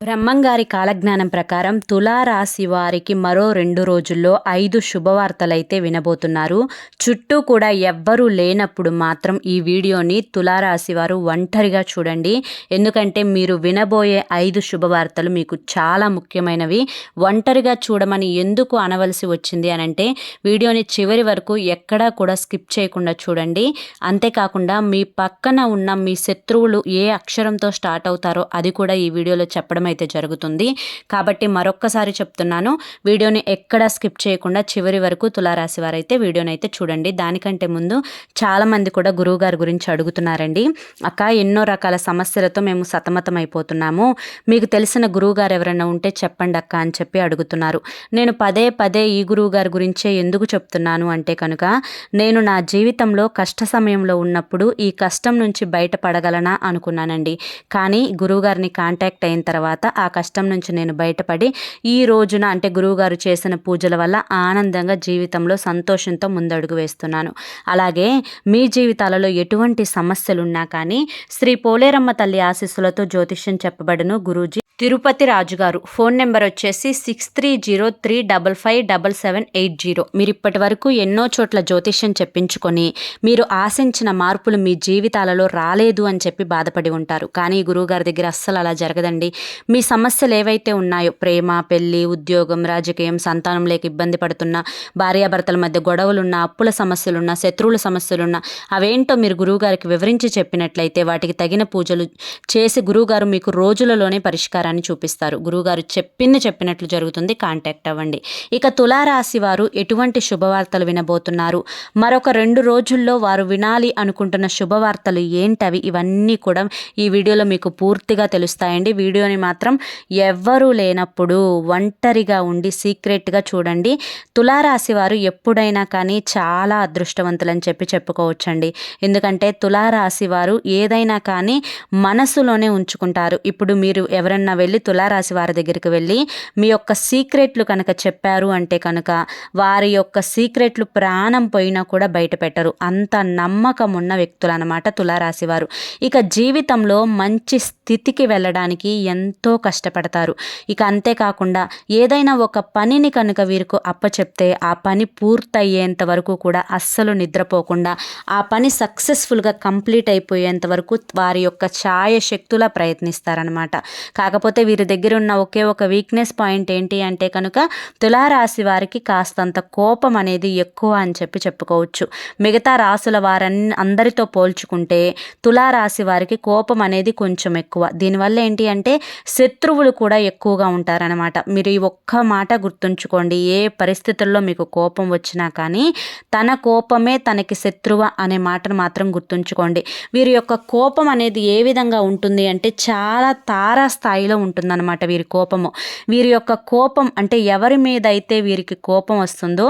బ్రహ్మంగారి కాలజ్ఞానం ప్రకారం తులారాశి వారికి మరో రెండు రోజుల్లో ఐదు శుభవార్తలైతే వినబోతున్నారు. చుట్టూ కూడా ఎవ్వరూ లేనప్పుడు మాత్రం ఈ వీడియోని తులారాశి వారు ఒంటరిగా చూడండి. ఎందుకంటే మీరు వినబోయే ఐదు శుభవార్తలు మీకు చాలా ముఖ్యమైనవి. ఒంటరిగా చూడమని ఎందుకు అనవలసి వచ్చింది అని అంటే వీడియోని చివరి వరకు ఎక్కడా కూడా స్కిప్ చేయకుండా చూడండి. అంతేకాకుండా మీ పక్కన ఉన్న మీ శత్రువులు ఏ అక్షరంతో స్టార్ట్ అవుతారో అది కూడా ఈ వీడియోలో చెప్పడం అయితే జరుగుతుంది. కాబట్టి మరొక్కసారి చెప్తున్నాను వీడియోని ఎక్కడ స్కిప్ చేయకుండా చివరి వరకు తులారాశి వారైతే వీడియోని అయితే చూడండి. దానికంటే ముందు చాలామంది కూడా గురువుగారి గురించి అడుగుతున్నారండి. అక్క ఎన్నో రకాల సమస్యలతో మేము సతమతం అయిపోతున్నాము మీకు తెలిసిన గురువుగారు ఎవరైనా ఉంటే చెప్పండి అక్క అని చెప్పి అడుగుతున్నారు. నేను పదే పదే ఈ గురువు గారి గురించే ఎందుకు చెప్తున్నాను అంటే కనుక నేను నా జీవితంలో కష్ట సమయంలో ఉన్నప్పుడు ఈ కష్టం నుంచి బయటపడగలనా అనుకున్నానండి. కానీ గురువుగారిని కాంటాక్ట్ అయిన తర్వాత తర్వాత ఆ కష్టం నుంచి నేను బయటపడి ఈ రోజున అంటే గురువుగారు చేసిన పూజల వల్ల ఆనందంగా జీవితంలో సంతోషంతో ముందడుగు వేస్తున్నాను. అలాగే మీ జీవితాలలో ఎటువంటి సమస్యలున్నా కానీ శ్రీ పోలేరమ్మ తల్లి ఆశీస్సులతో జ్యోతిష్యం చెప్పబడును గురూజీ. తిరుపతి రాజుగారు. ఫోన్ నెంబర్ వచ్చేసి six three zero three double five double seven eight zero మీరు ఇప్పటి వరకు ఎన్నో చోట్ల జ్యోతిష్యం చెప్పించుకొని మీరు ఆశించిన మార్పులు మీ జీవితాలలో రాలేదు అని చెప్పి బాధపడి ఉంటారు. కానీ గురువుగారి దగ్గర అస్సలు అలా జరగదండి. మీ సమస్యలు ఏవైతే ఉన్నాయో ప్రేమ పెళ్ళి ఉద్యోగం రాజకీయం సంతానం లేక ఇబ్బంది పడుతున్న భార్యాభర్తల మధ్య గొడవలున్న అప్పుల సమస్యలున్న శత్రువుల సమస్యలున్న అవేంటో మీరు గురువుగారికి వివరించి చెప్పినట్లయితే వాటికి తగిన పూజలు చేసి గురువుగారు మీకు రోజులలోనే పరిష్కారం పరిష్కారాన్ని చూపిస్తారు. గురువుగారు చెప్పింది చెప్పినట్లు జరుగుతుంది. కాంటాక్ట్ అవ్వండి. ఇక తులారాశి వారు ఎటువంటి శుభవార్తలు వినబోతున్నారు? మరొక రెండు రోజుల్లో వారు వినాలి అనుకుంటున్న శుభవార్తలు ఏంటవి? ఇవన్నీ కూడా ఈ వీడియోలో మీకు పూర్తిగా తెలుస్తాయండి. వీడియోని మాత్రం ఎవ్వరూ లేనప్పుడు ఒంటరిగా ఉండి సీక్రెట్గా చూడండి. తులారాశి వారు ఎప్పుడైనా కానీ చాలా అదృష్టవంతులని చెప్పి చెప్పుకోవచ్చండి. ఎందుకంటే తులారాశి వారు ఏదైనా కానీ మనసులోనే ఉంచుకుంటారు. ఇప్పుడు మీరు ఎవరన్నా వెళ్ళి తులారాశి వారి దగ్గరికి వెళ్ళి మీ యొక్క సీక్రెట్లు కనుక చెప్పారు అంటే కనుక వారి యొక్క సీక్రెట్లు ప్రాణం పోయినా కూడా బయట పెట్టరు. అంత నమ్మకం ఉన్న వ్యక్తులు అనమాట తులారాశి వారు. ఇక జీవితంలో మంచి స్థితికి వెళ్ళడానికి ఎంతో కష్టపడతారు. ఇక అంతేకాకుండా ఏదైనా ఒక పనిని కనుక వీరికి అప్పచెప్తే ఆ పని పూర్తయ్యేంత వరకు కూడా అస్సలు నిద్రపోకుండా ఆ పని సక్సెస్ఫుల్గా కంప్లీట్ అయిపోయేంత వరకు వారి యొక్క ఛాయ శక్తుల ప్రయత్నిస్తారనమాట కాకపోతే కాకపోతే వీరి దగ్గర ఉన్న ఒకే ఒక వీక్నెస్ పాయింట్ ఏంటి అంటే కనుక తులారాశి వారికి కాస్తంత కోపం అనేది ఎక్కువ అని చెప్పి చెప్పుకోవచ్చు. మిగతా రాసుల వారన్ని అందరితో పోల్చుకుంటే తులారాశి వారికి కోపం అనేది కొంచెం ఎక్కువ. దీనివల్ల ఏంటి అంటే శత్రువులు కూడా ఎక్కువగా ఉంటారనమాట మీరు ఈ ఒక్క మాట గుర్తుంచుకోండి. ఏ పరిస్థితుల్లో మీకు కోపం వచ్చినా కానీ తన కోపమే తనకి శత్రువ అనే మాటను మాత్రం గుర్తుంచుకోండి. వీరి యొక్క కోపం అనేది ఏ విధంగా ఉంటుంది అంటే చాలా తారాస్థాయిలో ఉంటుందన్నమాట వీరి కోపము. వీరి యొక్క కోపం అంటే ఎవరి మీద అయితే వీరికి కోపం వస్తుందో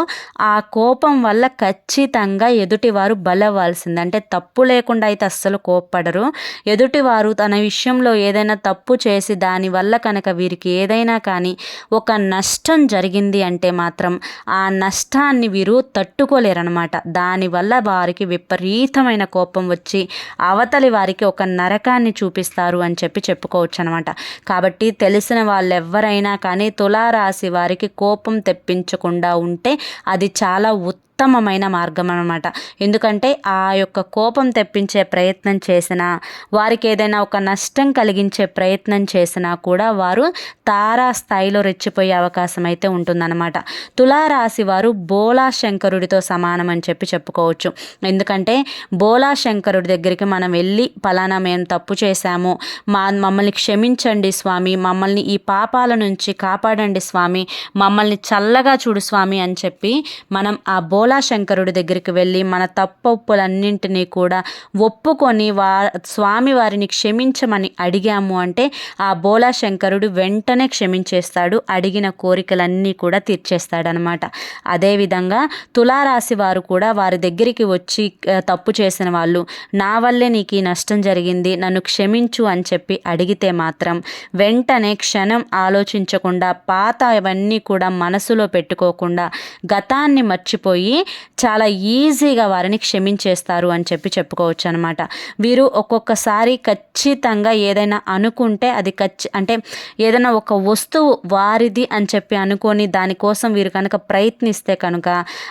ఆ కోపం వల్ల ఖచ్చితంగా ఎదుటివారు బలవ్వాల్సింది. అంటే తప్పు లేకుండా అయితే అస్సలు కోప్పడరు. ఎదుటివారు తన విషయంలో ఏదైనా తప్పు చేసి దానివల్ల కనుక వీరికి ఏదైనా కానీ ఒక నష్టం జరిగింది అంటే మాత్రం ఆ నష్టాన్ని వీరు తట్టుకోలేరనమాట దానివల్ల వారికి విపరీతమైన కోపం వచ్చి అవతలి వారికి ఒక నరకాన్ని చూపిస్తారు అని చెప్పి చెప్పుకోవచ్చు అనమాట కాబట్టి తెలిసిన వాళ్ళెవ్వరైనా కానీ తులారాశి వారికి కోపం తెప్పించకుండా ఉంటే అది చాలా ఉత్త ఉత్తమమైన మార్గం అనమాట ఎందుకంటే ఆ యొక్క కోపం తెప్పించే ప్రయత్నం చేసినా వారికి ఏదైనా ఒక నష్టం కలిగించే ప్రయత్నం చేసినా కూడా వారు తారా స్థాయిలో రెచ్చిపోయే అవకాశం అయితే ఉంటుందన్నమాట. తులారాశి వారు బోలా శంకరుడితో సమానం అని చెప్పి చెప్పుకోవచ్చు. ఎందుకంటే బోలా శంకరుడి దగ్గరికి మనం వెళ్ళి పలానా మేము తప్పు చేశాము మా మమ్మల్ని క్షమించండి స్వామి మమ్మల్ని ఈ పాపాల నుంచి కాపాడండి స్వామి మమ్మల్ని చల్లగా చూడు స్వామి అని చెప్పి మనం ఆ బోలా మూలాశంకరుడి దగ్గరికి వెళ్ళి మన తప్పొప్పులన్నింటినీ కూడా ఒప్పుకొని వా స్వామి వారిని క్షమించమని అడిగాము అంటే ఆ బోలాశంకరుడు వెంటనే క్షమించేస్తాడు అడిగిన కోరికలన్నీ కూడా తీర్చేస్తాడనమాట. అదేవిధంగా తులారాశి వారు కూడా వారి దగ్గరికి వచ్చి తప్పు చేసిన వాళ్ళు నా వల్లే నీకు ఈ నష్టం జరిగింది నన్ను క్షమించు అని చెప్పి అడిగితే మాత్రం వెంటనే క్షణం ఆలోచించకుండా పాత అవన్నీ కూడా మనసులో పెట్టుకోకుండా గతాన్ని మర్చిపోయి చాలా ఈజీగా వారిని క్షమించేస్తారు అని చెప్పి చెప్పుకోవచ్చు అనమాట వీరు ఒక్కొక్కసారి ఖచ్చితంగా ఏదైనా అనుకుంటే అది ఖచ్చి అంటే ఏదైనా ఒక వస్తువు వారిది అని చెప్పి అనుకొని దానికోసం వీరు కనుక ప్రయత్నిస్తే కనుక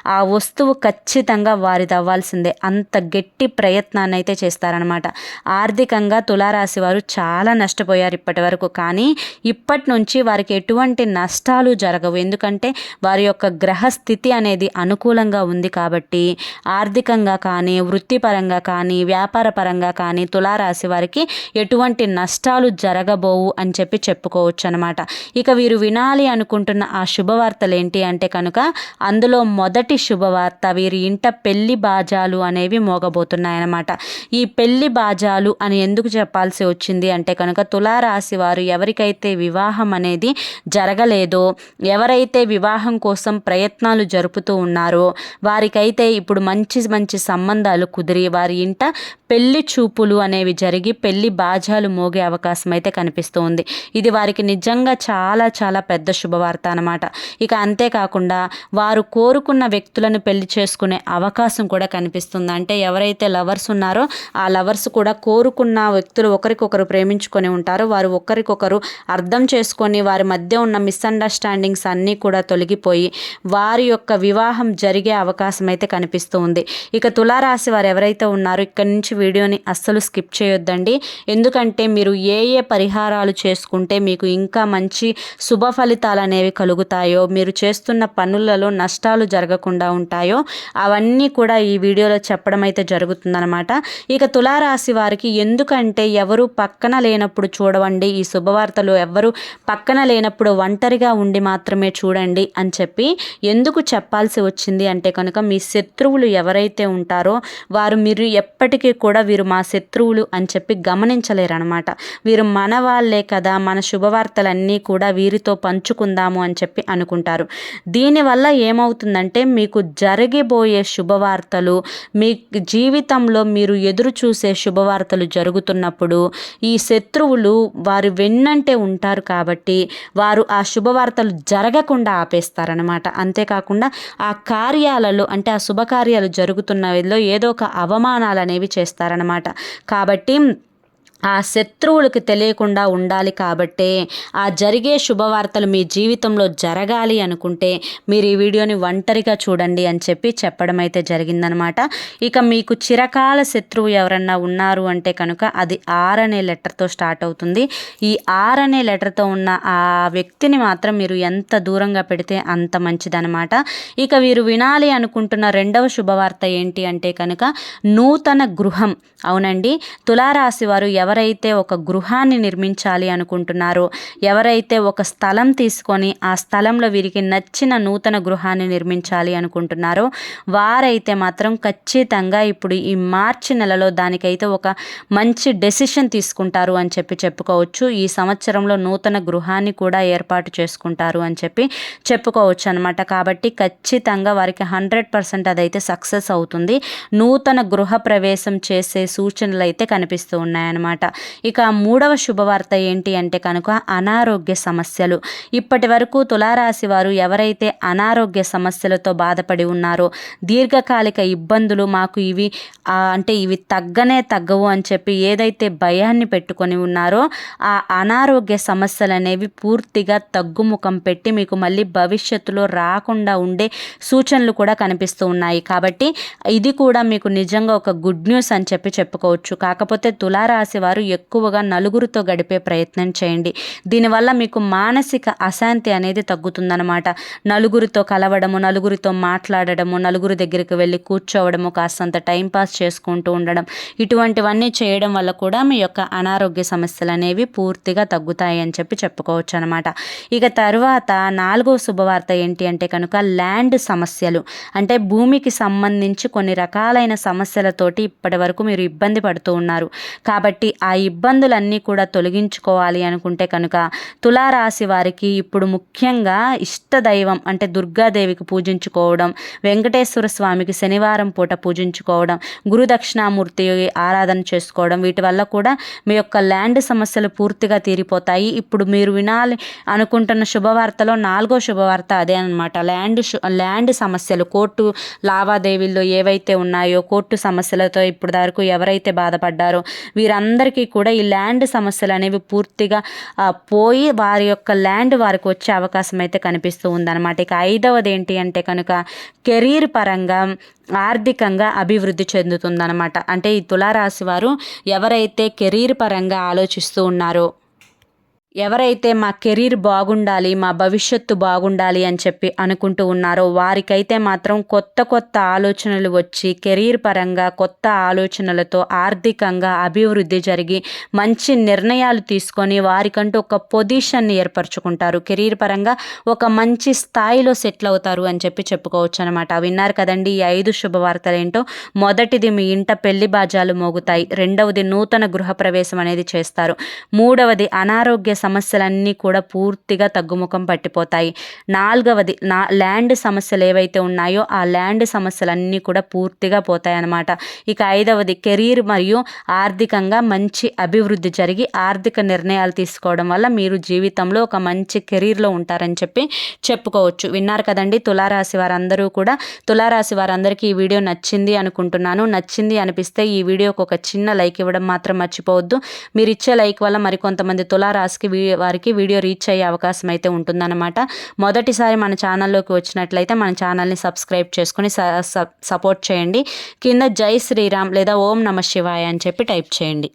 ఆ వస్తువు ఖచ్చితంగా వారిది అవ్వాల్సిందే. అంత గట్టి ప్రయత్నాన్ని అయితే చేస్తారనమాట ఆర్థికంగా తులారాశి వారు చాలా నష్టపోయారు ఇప్పటి వరకు. కానీ ఇప్పటి నుంచి వారికి ఎటువంటి నష్టాలు జరగవు. ఎందుకంటే వారి యొక్క గ్రహస్థితి అనేది అనుకూలంగా ఉంది కాబట్టి ఆర్థికంగా కానీ వృత్తిపరంగా కానీ వ్యాపార పరంగా కానీ తులారాశి వారికి ఎటువంటి నష్టాలు జరగబోవు అని చెప్పి చెప్పుకోవచ్చు అనమాట ఇక వీరు వినాలి అనుకుంటున్న ఆ శుభవార్తలు ఏంటి అంటే కనుక అందులో మొదటి శుభవార్త వీరి ఇంట పెళ్ళి బాజాలు అనేవి మోగబోతున్నాయన్నమాట. ఈ పెళ్ళి బాజాలు అని ఎందుకు చెప్పాల్సి వచ్చింది అంటే కనుక తులారాశి వారు ఎవరికైతే వివాహం అనేది జరగలేదో ఎవరైతే వివాహం కోసం ప్రయత్నాలు జరుపుతూ ఉన్నారో వారికైతే ఇప్పుడు మంచి మంచి సంబంధాలు కుదిరి వారి ఇంట పెళ్ళి చూపులు అనేవి జరిగి పెళ్ళి బాజాలు మోగే అవకాశం అయితే కనిపిస్తోంది ఇది వారికి నిజంగా చాలా చాలా పెద్ద శుభవార్త అనమాట ఇక అంతేకాకుండా వారు కోరుకున్న వ్యక్తులను పెళ్ళి చేసుకునే అవకాశం కూడా కనిపిస్తుంది. అంటే ఎవరైతే లవర్స్ ఉన్నారో ఆ లవర్స్ కూడా కోరుకున్న వ్యక్తులు ఒకరికొకరు ప్రేమించుకొని ఉంటారో. వారు ఒకరికొకరు అర్థం చేసుకొని వారి మధ్య ఉన్న మిస్అండర్స్టాండింగ్స్ అన్నీ కూడా తొలగిపోయి వారి యొక్క వివాహం జరిగే అవకాశం అయితే కనిపిస్తూ ఉంది. ఇక తులారాశి వారు ఎవరైతే ఉన్నారో ఇక్కడి నుంచి వీడియోని అస్సలు స్కిప్ చేయొద్దండి. ఎందుకంటే మీరు ఏ ఏ పరిహారాలు చేసుకుంటే మీకు ఇంకా మంచి శుభ ఫలితాలు అనేవి కలుగుతాయో మీరు చేస్తున్న పనులలో నష్టాలు జరగకుండా ఉంటాయో అవన్నీ కూడా ఈ వీడియోలో చెప్పడం అయితే జరుగుతుందనమాట ఇక తులారాశి వారికి ఎందుకంటే ఎవరు పక్కన లేనప్పుడు చూడవండి ఈ శుభవార్తలు ఎవరు పక్కన లేనప్పుడు ఒంటరిగా ఉండి మాత్రమే చూడండి అని చెప్పి ఎందుకు చెప్పాల్సి వచ్చింది అంటే కనుక మీ శత్రువులు ఎవరైతే ఉంటారో వారు మీరు ఎప్పటికీ కూడా వీరు మా శత్రువులు అని చెప్పి గమనించలేరు అనమాట వీరు మన వాళ్ళే కదా మన శుభవార్తలన్నీ కూడా వీరితో పంచుకుందాము అని చెప్పి అనుకుంటారు. దీనివల్ల ఏమవుతుందంటే మీకు జరిగిపోయే శుభవార్తలు మీ జీవితంలో మీరు ఎదురు చూసే శుభవార్తలు జరుగుతున్నప్పుడు ఈ శత్రువులు వారు వెన్నంటే ఉంటారు కాబట్టి వారు ఆ శుభవార్తలు జరగకుండా ఆపేస్తారనమాట అంతేకాకుండా ఆ కార్య కార్యాలలో అంటే ఆ శుభకార్యాలు జరుగుతున్నలో ఏదో ఒక అవమానాలు అనేవి చేస్తారనమాట కాబట్టి ఆ శత్రువులకు తెలియకుండా ఉండాలి కాబట్టే ఆ జరిగే శుభవార్తలు మీ జీవితంలో జరగాలి అనుకుంటే మీరు ఈ వీడియోని ఒంటరిగా చూడండి అని చెప్పి చెప్పడం అయితే జరిగిందనమాట. ఇక మీకు చిరకాల శత్రువు ఎవరన్నా ఉన్నారు అంటే కనుక అది ఆర్ అనే లెటర్తో స్టార్ట్ అవుతుంది. ఈ ఆర్ అనే లెటర్తో ఉన్న ఆ వ్యక్తిని మాత్రం మీరు ఎంత దూరంగా పెడితే అంత మంచిదనమాట. ఇక వీరు వినాలి అనుకుంటున్న రెండవ శుభవార్త ఏంటి అంటే కనుక నూతన గృహం. అవునండి. తులారాశి వారు ఎవరైతే ఒక గృహాన్ని నిర్మించాలి అనుకుంటున్నారో ఎవరైతే ఒక స్థలం తీసుకొని ఆ స్థలంలో వీరికి నచ్చిన నూతన గృహాన్ని నిర్మించాలి అనుకుంటున్నారో వారైతే మాత్రం ఖచ్చితంగా ఇప్పుడు ఈ మార్చి నెలలో దానికైతే ఒక మంచి డెసిషన్ తీసుకుంటారు అని చెప్పి చెప్పుకోవచ్చు. ఈ సంవత్సరంలో నూతన గృహాన్ని కూడా ఏర్పాటు చేసుకుంటారు అని చెప్పి చెప్పుకోవచ్చు అనమాట కాబట్టి ఖచ్చితంగా వారికి హండ్రెడ్ పర్సెంట్ అదైతే సక్సెస్ అవుతుంది. నూతన గృహ ప్రవేశం చేసే సూచనలు అయితే కనిపిస్తూ ఉన్నాయన్నమాట. ఇక మూడవ శుభవార్త ఏంటి అంటే కనుక అనారోగ్య సమస్యలు. ఇప్పటి వరకు తులారాశి వారు ఎవరైతే అనారోగ్య సమస్యలతో బాధపడి ఉన్నారో దీర్ఘకాలిక ఇబ్బందులు మాకు ఇవి అంటే ఇవి తగ్గనే తగ్గవు అని చెప్పి ఏదైతే భయాన్ని పెట్టుకొని ఉన్నారో ఆ అనారోగ్య సమస్యలు అనేవి పూర్తిగా తగ్గుముఖం పెట్టి మీకు మళ్ళీ భవిష్యత్తులో రాకుండా ఉండే సూచనలు కూడా కనిపిస్తూ ఉన్నాయి. కాబట్టి ఇది కూడా మీకు నిజంగా ఒక గుడ్ న్యూస్ అని చెప్పి చెప్పుకోవచ్చు. కాకపోతే తులారాశి వారు ఎక్కువగా నలుగురితో గడిపే ప్రయత్నం చేయండి. దీనివల్ల మీకు మానసిక అశాంతి అనేది తగ్గుతుందనమాట నలుగురితో కలవడము నలుగురితో మాట్లాడడము నలుగురి దగ్గరికి వెళ్ళి కూర్చోవడము కాస్తంత టైంపాస్ చేసుకుంటూ ఉండడం ఇటువంటివన్నీ చేయడం వల్ల కూడా మీ యొక్క అనారోగ్య సమస్యలు అనేవి పూర్తిగా తగ్గుతాయి అని చెప్పి చెప్పుకోవచ్చు అనమాట ఇక తర్వాత నాలుగో శుభవార్త ఏంటి అంటే కనుక ల్యాండ్ సమస్యలు. అంటే భూమికి సంబంధించి కొన్ని రకాలైన సమస్యలతోటి ఇప్పటి వరకు మీరు ఇబ్బంది పడుతూ ఉన్నారు. కాబట్టి ఆ ఇబ్బందులన్నీ కూడా తొలగించుకోవాలి అనుకుంటే కనుక తులారాశి వారికి ఇప్పుడు ముఖ్యంగా ఇష్టదైవం అంటే దుర్గాదేవికి పూజించుకోవడం వెంకటేశ్వర స్వామికి శనివారం పూట పూజించుకోవడం గురు దక్షిణామూర్తి ఆరాధన చేసుకోవడం వీటి వల్ల కూడా మీ యొక్క ల్యాండ్ సమస్యలు పూర్తిగా తీరిపోతాయి. ఇప్పుడు మీరు వినాలి అనుకుంటున్న శుభవార్తలో నాలుగో శుభవార్త అదే అనమాట ల్యాండ్ ల్యాండ్ సమస్యలు కోర్టు లావాదేవీల్లో ఏవైతే ఉన్నాయో కోర్టు సమస్యలతో ఇప్పుడు వరకు ఎవరైతే బాధపడ్డారో అందరికీ కూడా ఈ ల్యాండ్ సమస్యలు అనేవి పూర్తిగా పోయి వారి యొక్క ల్యాండ్ వారికి వచ్చే అవకాశం అయితే కనిపిస్తూ ఉందన్నమాట. ఇక ఐదవది ఏంటి అంటే కనుక కెరీర్ పరంగా ఆర్థికంగా అభివృద్ధి చెందుతుందన్నమాట. అంటే ఈ తులారాశి వారు ఎవరైతే కెరీర్ పరంగా ఆలోచిస్తూ ఉన్నారో ఎవరైతే మా కెరీర్ బాగుండాలి మా భవిష్యత్తు బాగుండాలి అని చెప్పి అనుకుంటూ ఉన్నారో వారికైతే మాత్రం కొత్త కొత్త ఆలోచనలు వచ్చి కెరీర్ పరంగా కొత్త ఆలోచనలతో ఆర్థికంగా అభివృద్ధి జరిగి మంచి నిర్ణయాలు తీసుకొని వారికంటూ ఒక పొజిషన్ని ఏర్పరచుకుంటారు. కెరీర్ పరంగా ఒక మంచి స్థాయిలో సెటిల్ అవుతారు అని చెప్పి చెప్పుకోవచ్చు అనమాట విన్నారు కదండి ఈ ఐదు శుభవార్తలు ఏంటో. మొదటిది మీ ఇంట పెళ్ళి బాజాలు మోగుతాయి. రెండవది నూతన గృహప్రవేశం అనేది చేస్తారు. మూడవది అనారోగ్య సమస్యలన్నీ కూడా పూర్తిగా తగ్గుముఖం పట్టిపోతాయి. నాలుగవది నా ల్యాండ్ సమస్యలు ఏవైతే ఉన్నాయో ఆ ల్యాండ్ సమస్యలన్నీ కూడా పూర్తిగా పోతాయి అన్నమాట ఇక ఐదవది కెరీర్ మరియు ఆర్థికంగా మంచి అభివృద్ధి జరిగి ఆర్థిక నిర్ణయాలు తీసుకోవడం వల్ల మీరు జీవితంలో ఒక మంచి కెరీర్లో ఉంటారని చెప్పి చెప్పుకోవచ్చు. విన్నారు కదండి తులారాశి వారందరూ కూడా తులారాశి వారందరికీ ఈ వీడియో నచ్చింది అనుకుంటున్నాను. నచ్చింది అనిపిస్తే ఈ వీడియోకి ఒక చిన్న లైక్ ఇవ్వడం మాత్రం మర్చిపోవద్దు. మీరు ఇచ్చే లైక్ వల్ల మరికొంతమంది తులారాశికి వారికి వీడియో రీచ్ అయ్యే అవకాశం అయితే ఉంటుందన్నమాట. మొదటిసారి మన ఛానల్లోకి వచ్చినట్లయితే మన ఛానల్ని సబ్స్క్రైబ్ చేసుకుని సపోర్ట్ చేయండి. కింద జై శ్రీరామ్ లేదా ఓం నమ శివాయ అని చెప్పి టైప్ చేయండి.